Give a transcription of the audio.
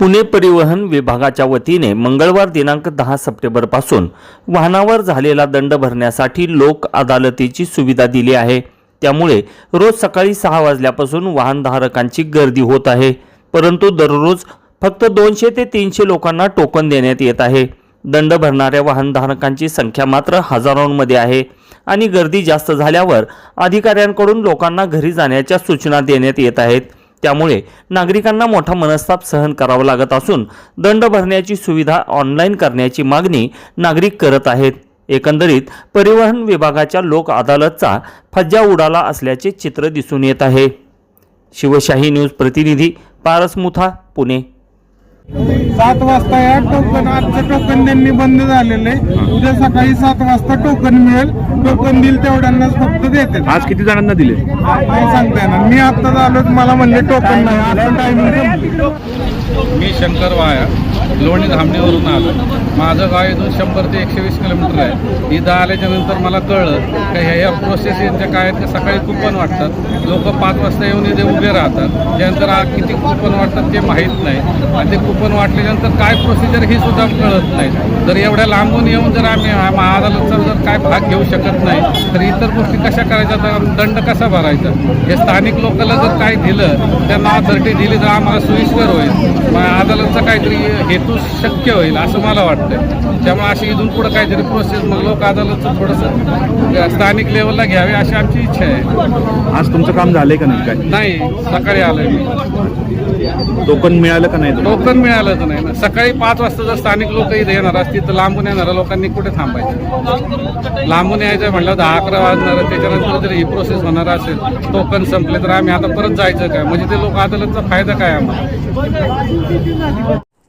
पुणे परिवहन विभागाच्या वतीने मंगळवार दिनांक दहा सप्टेंबरपासून वाहनावर झालेला दंड भरण्यासाठी लोक अदालतीची सुविधा दिली आहे. त्यामुळे रोज सकाळी सहा वाजल्यापासून वाहनधारकांची गर्दी होत आहे. परंतु दररोज फक्त दोनशे ते तीनशे लोकांना टोकन देण्यात येत आहे. दंड भरणाऱ्या वाहनधारकांची संख्या मात्र हजारोंमध्ये आहे आणि गर्दी जास्त झाल्यावर अधिकाऱ्यांकडून लोकांना घरी जाण्याच्या सूचना देण्यात येत आहेत. त्यामुळे नागरिकांना मोठा मनस्ताप सहन करावा लागत असून दंड भरण्याची सुविधा ऑनलाईन करण्याची मागणी नागरिक करत आहेत. एकंदरीत परिवहन विभागाच्या लोक अदालतचा फज्जा उडाला असल्याचे चित्र दिसून येत आहे. शिवशाही न्यूज प्रतिनिधी पारस मुथा पुणे. सात वाजता या टोकन आजचं टोकन त्यांनी बंद झालेलं आहे. उद्या सकाळी सात वाजता टोकन मिळेल. टोकन दिल तेवढ्यांनाच फक्त देते. आज किती जणांना दिले? नाही सांगता येणार. मी आता झालो मला म्हणले टोकन नाही. आता टायमिंग मी शंकर वाया लोणी धामणीवरून आलो माझं गाव इथून शंभर ते एकशे वीस किलोमीटर आहे. इथं आल्याच्यानंतर मला कळलं का ह्या या प्रोसेस यांच्या काय आहेत सकाळी कुपन वाटतात? लोक पाच वाजता येऊन इथे उभे राहतात. त्यानंतर किती कुपन वाटतात ते माहीत नाही. आणि ते कुपन वाटल्यानंतर काय प्रोसिजर ही सुद्धा कळत नाही. जर एवढ्या लांबून येऊन जर आम्ही हा जर काय भाग घेऊ शकत नाही तर इतर गोष्टी कशा करायच्या? तर दंड कसा भरायचा? हे स्थानिक लोकांना जर काय दिलं त्यांना अथॉरिटी दिली तर आम्हाला सोयीस्कर होईल. मग अदालतचा काहीतरी हेतू शक्य होईल असं मला वाटतं. त्यामुळे अशी इथून पुढं काहीतरी प्रोसेस मग लोक अदालतचं थोडंसं स्थानिक लेवलला घ्यावे अशी आमची इच्छा आहे. आज तुमचं काम झालंय का नाही काय? नाही सकाळी आलोय मी. टोकन मिळालं का नाही? टोकन मिळालं तर नाही ना. सकाळी पाच वाजता जर स्थानिक लोक इथे येणार असतील तर लांबून येणाऱ्या लोकांनी कुठे थांबायचं? लांबून यायचं म्हटलं दहा अकरा वाजणार त्याच्यानंतर जर ही प्रोसेस होणार असेल टोकन संपले तर आम्ही आता परत जायचं काय? म्हणजे ते लोक अदालतचा फायदा काय आम्हाला?